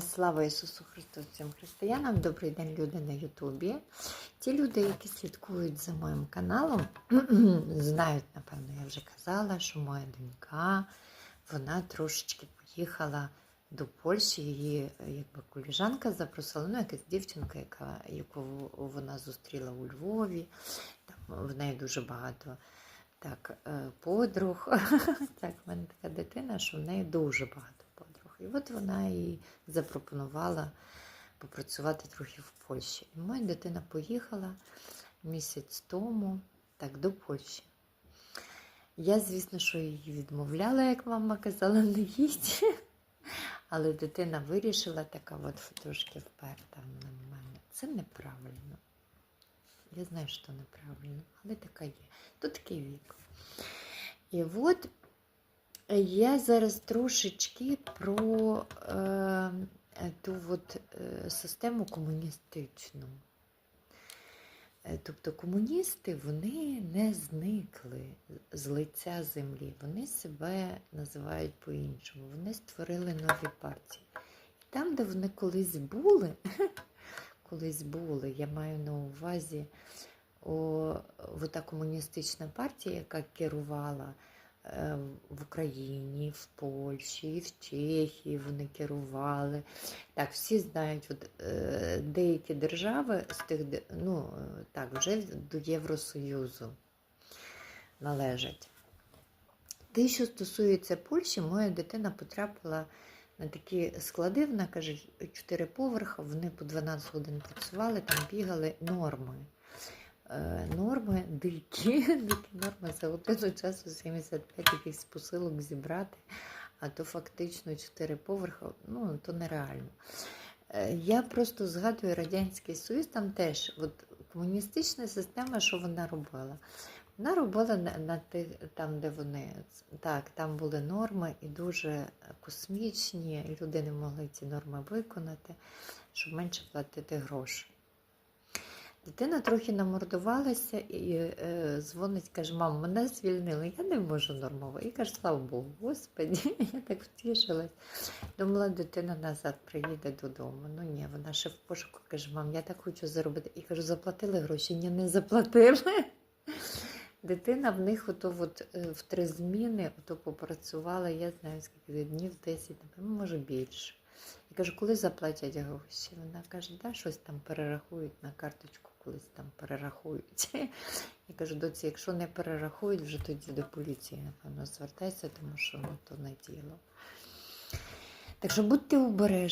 Слава Ісусу Христу всім християнам. Добрий день, люди на Ютубі. Ті люди, які слідкують за моїм каналом, знають, напевно, я вже казала, що моя донька вона трошечки поїхала до Польщі. Її якби коліжанка запросила, ну, якась дівчинка, яка, яку вона зустріла у Львові. Там в неї дуже багато так, е, подруг. Так, в мене така дитина, що в неї дуже багато. І от вона їй запропонувала попрацювати трохи в Польщі. І моя дитина поїхала місяць тому так, до Польщі. Я, звісно, що її відмовляла, як мама казала, не їдь. Але дитина вирішила така от трошки вперта на мене. Це неправильно. Я знаю, що неправильно, але така є. Тут такий вік. І от я зараз трошечки про е, ту от, е, систему комуністичну. Е, Тобто комуністи вони не зникли з лиця землі, вони себе називають по-іншому. Вони створили нові партії. І там, де вони колись були, колись були, я маю на увазі о, та комуністична партія, яка керувала в Україні, в Польщі, в Чехії вони керували. Так, всі знають, от, е, деякі держави з тих, ну, е, так, вже до Євросоюзу належать. Те, що стосується Польщі, моя дитина потрапила на такі склади, вона каже, чотири поверха, вони по 12 годин працювали, там бігали норми. Е, Норми дикі, дикі норми за годину часу 75 якихось посилок зібрати, а то фактично 4 поверха, ну то нереально. Е, Я просто згадую Радянський Союз, там теж от, комуністична система, що вона робила? Вона робила на, на там, де вони, так, там були норми і дуже космічні, і люди не могли ці норми виконати, щоб менше платити гроші. Дитина трохи намордувалася і е, дзвонить, каже, мам, мене звільнили, я не можу нормово. І каже, слава Богу, Господі, я так втішилась. Думала, дитина назад приїде додому. Ну ні, вона ще в пошуку каже, мам, я так хочу заробити. І кажу, заплатили гроші? Ні, не заплатили. Дитина в них ото от, е, в три зміни ото попрацювала, я знаю, скільки днів, 10, може більше. Я кажу, коли заплатять гроші? Вона каже, да, щось там перерахують на карточку, колись там перерахують. Я кажу, доці, якщо не перерахують, вже тоді до поліції, напевно, звертайся, тому що ну, то не діло. Так що будьте обережні.